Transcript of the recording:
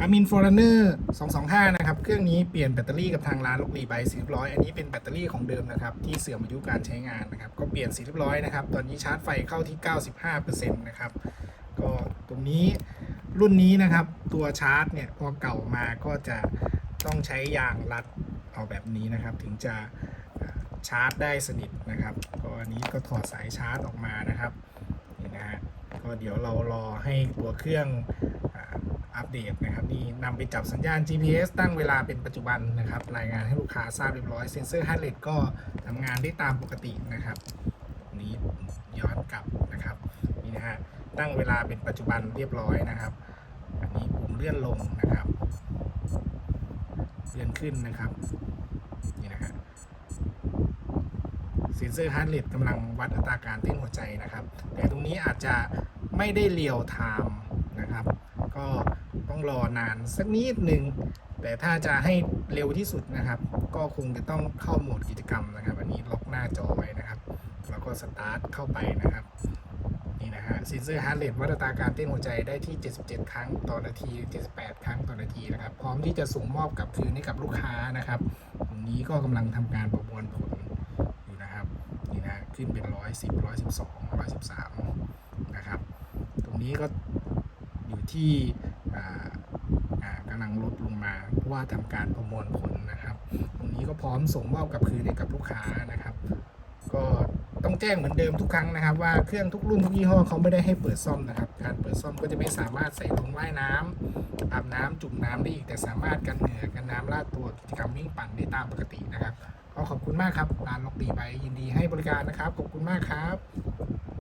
Garmin Forerunner 225 นะครับ เครื่องนี้เปลี่ยนแบตเตอรี่กับทางร้านลูกรีไบสีเรียบร้อย อันนี้เป็นแบตเตอรี่ของเดิมนะครับ ที่เสื่อมอายุการใช้งานนะครับ ก็เปลี่ยนสีเรียบร้อยนะครับ ตอนนี้ชาร์จไฟเข้าที่ 95%นะครับ ก็ตรงนี้รุ่นนี้นะครับ ตัวชาร์จเนี่ยพอเก่ามาก็จะต้องใช้ยางรัดเอาแบบนี้นะครับ ถึงจะชาร์จได้สนิทนะครับ ก็อันนี้ก็ถอดสายชาร์จออกมานะครับนี่นะฮะก็เดี๋ยวเรารอให้ตัวเครื่อง อัปเดตนะครับนี่นำไปจับสัญญาณ GPS ตั้งเวลาเป็นปัจจุบันนะครับ รายงานให้ลูกค้าทราบเรียบร้อยเซ็นเซอร์ฮาร์ดเรทก็ทำงานได้ตามปกตินะครับนี้ย้อนกลับนะครับนี่นะฮะตั้งเวลาเป็นปัจจุบันเรียบร้อยนะครับ อันนี้ปุ่มเลื่อนลงนะครับ เลื่อนขึ้นนะครับนี่นะฮะเซ็นเซอร์ฮาร์ดเรทกำลังวัดอัตราการเต้นหัวใจนะครับ แต่ตรงนี้อาจจะไม่ได้เรียวไทม์นะครับ ก็ ต้องรอนานสักนิดหนึ่งแต่ถ้าจะให้เร็วที่สุดนะครับ ก็คงจะต้องเข้าโหมดกิจกรรมนะครับ อันนี้ล็อกหน้าจอไว้นะครับ แล้วก็สตาร์ทเข้าไปนะครับนี่นะฮะเซนเซอร์ฮาร์ดเรทวัดอัตราการเต้นหัวใจได้ที่ 77 ครั้งต่อนาที 78 ครั้งต่อนาทีนะครับ พร้อมที่จะส่งมอบกับคืนให้กับลูกค้านะครับตรงนี้ก็กำลังทำการประมวลผลอยู่นะครับนี่นะขึ้นเป็น 110 112 113 นะครับ ตรงนี้ก็อยู่ที่อ่า ว่าทำการประมวลผลนะครับ ตรงนี้ก็พร้อมส่งมอบกับคืนให้กับลูกค้านะครับ ก็ต้องแจ้งเหมือนเดิมทุกครั้งนะครับ ว่าเครื่องทุกรุ่นทุกยี่ห้อเขาไม่ได้ให้เปิดซ่อมนะครับ การเปิดซ่อมก็จะไม่สามารถใส่ลงว่ายน้ำอาบน้ำจุ่มน้ำได้อีกแต่สามารถกันเหงื่อกันน้ำลาดตัวกิจกรรมวิ่งปั่นได้ตามปกตินะครับก็ขอบคุณมากครับร้านล็อกดีไปยินดีให้บริการนะครับ ขอบคุณมากครับ